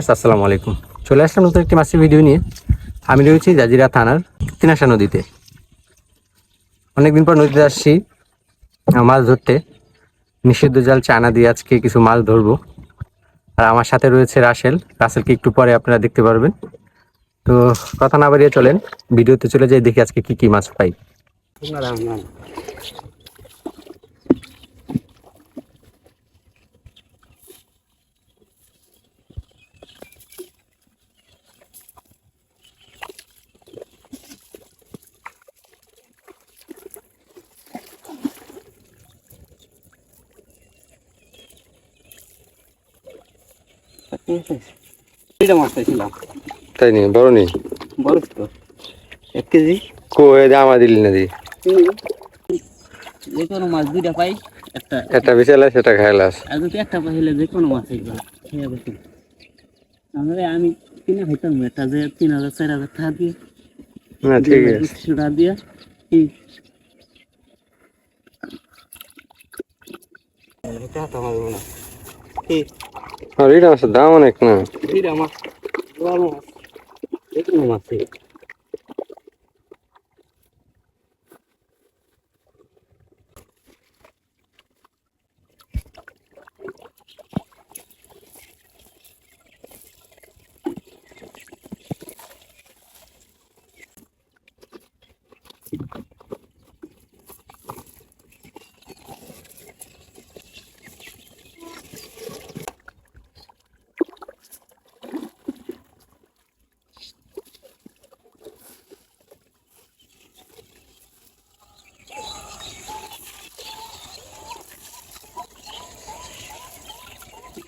আসসালামু আলাইকুম। চলে আসলাম নতুন একটি মাছের ভিডিও নিয়ে। আমি রয়েছি জাজিরা থানার তিনাশা নদীতে। অনেকদিন পর নদীতে আসছি মাছ ধরতে। নিষিদ্ধ জাল চায়না দিয়ে আজকে কিছু মাছ ধরবো। আর আমার সাথে রয়েছে রাসেল। রাসেলকে একটু পরে আপনারা দেখতে পারবেন। তো কথা না বাড়িয়ে চলেন, ভিডিওতে চলে যাই, দেখি আজকে কি কি মাছ পাই। মাছ তাই নি বড় নেই? বড় তো। এক কেজি? কো আমা দিলি না দি যে কোনো মাছ দুইটা পাই একটা। একটা সেটা খাইলাস। আর যদি একটা পাইলে যে কোনো মাছ এগুলো খেয়ে বসে আমরা আমি কিনে খাইতাম একটা যে তিন হাজার চার হাজার টাকা দিয়ে। না ঠিক আছে। টাকা দিয়ে। কি? এটা তো আমার কি? আর এটা মাছের দাম অনেক না? এটা মাছ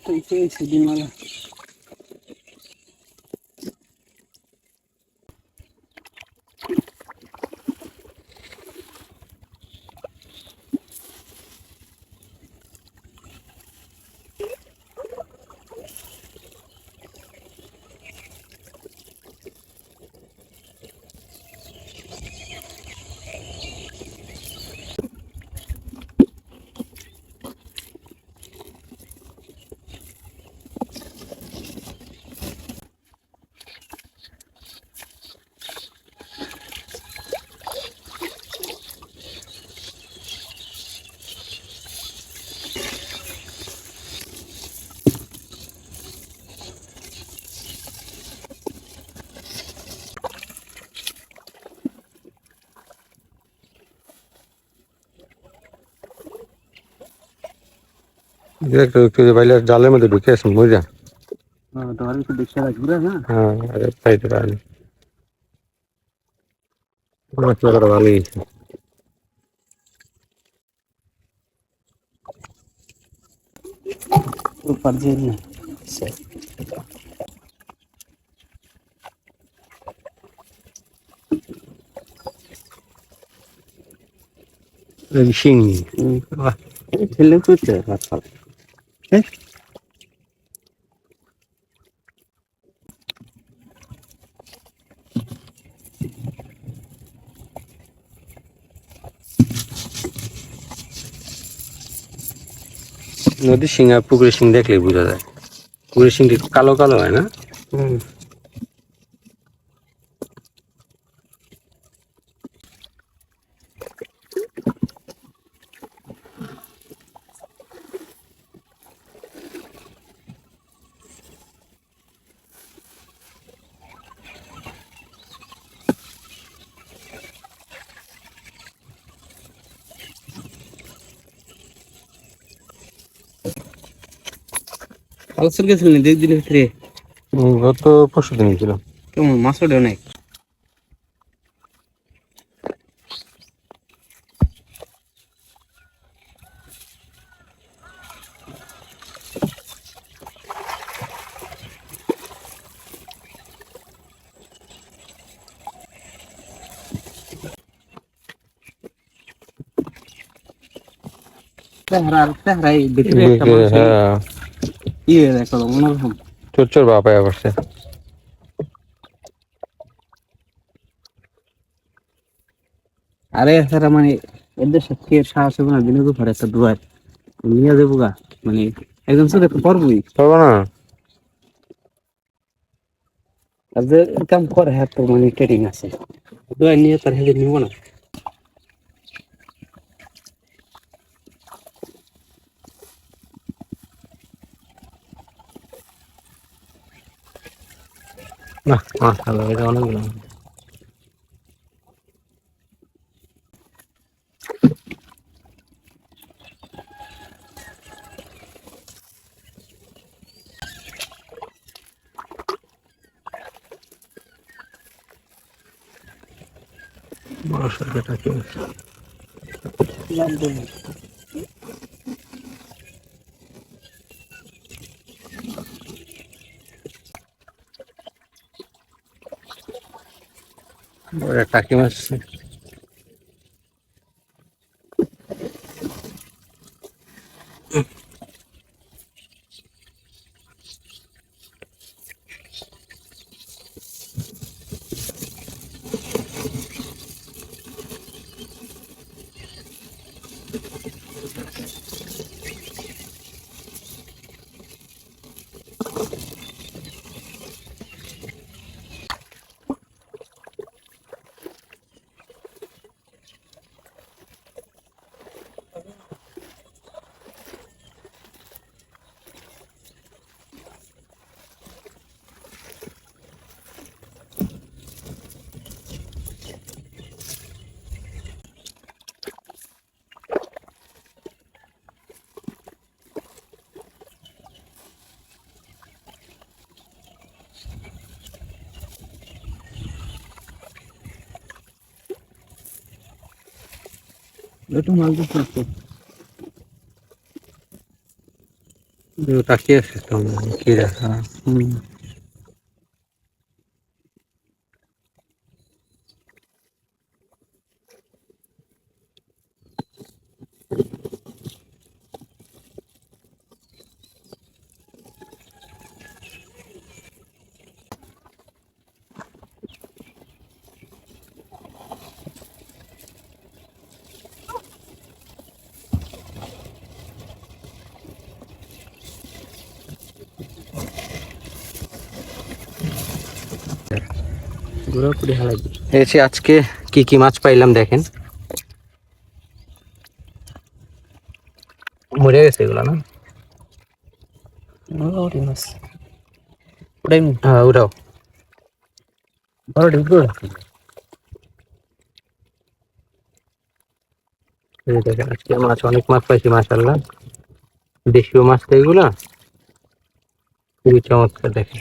বড় মাছ যে কোনো মাছ সেদিন মালা একটু একটু বাইলে জালের মধ্যে ঢুকে আসুন বুঝা তোমার একটু দেখতে লাগবে না হ্যাঁ আরে পাইতে পারিনি মাছ লাগাটা ভালোই হয়েছে। ऊपर जेल में এই শিঙি खेलने को तो अच्छा है নদীর শিং আর পুকুরের শিং দেখলেই বোঝা যায়। পুকুরের শিংটি কালো কালো হয় না? আলোচনা গেছিলেন দুই দিনের ভিতরে? গত পরশু দিন ছিল কেমন মাছ ওঠে অনেক? ভিতরে একটা মানুষ হ্যাঁ। ইয়ে দেখো অন্যরকম চোর চোর বাপায় করছে আরে এছাড়া মানে এদের সাথে সাহস হবে না? দিনে দুপুরে একটা দুয়ার। নিয়ে যাব গা মানে একদম সাথে পারবই পারব না। কাম করে হ্যাঁ তো মানে ট্রেডিং আছে। দুয়ার নিয়ে তার হেঁটে নিব না। না মাশাআল্লাহ এটা অনেকগুলো। বড় টাকি মাছ একটু মাল দিতে তাকিয়ে আছে তো কি রাখা হুম। হালাই এসে আজকে কি কি মাছ পাইলাম দেখেন। মরে গেছে এগুলো না? মাছ। ওটাই হ্যাঁ বড় দেখেন আজকে মাছ অনেক মাছ পাইছি দেশীয় মাছ তো এগুলা। খুবই চমৎকার দেখেন।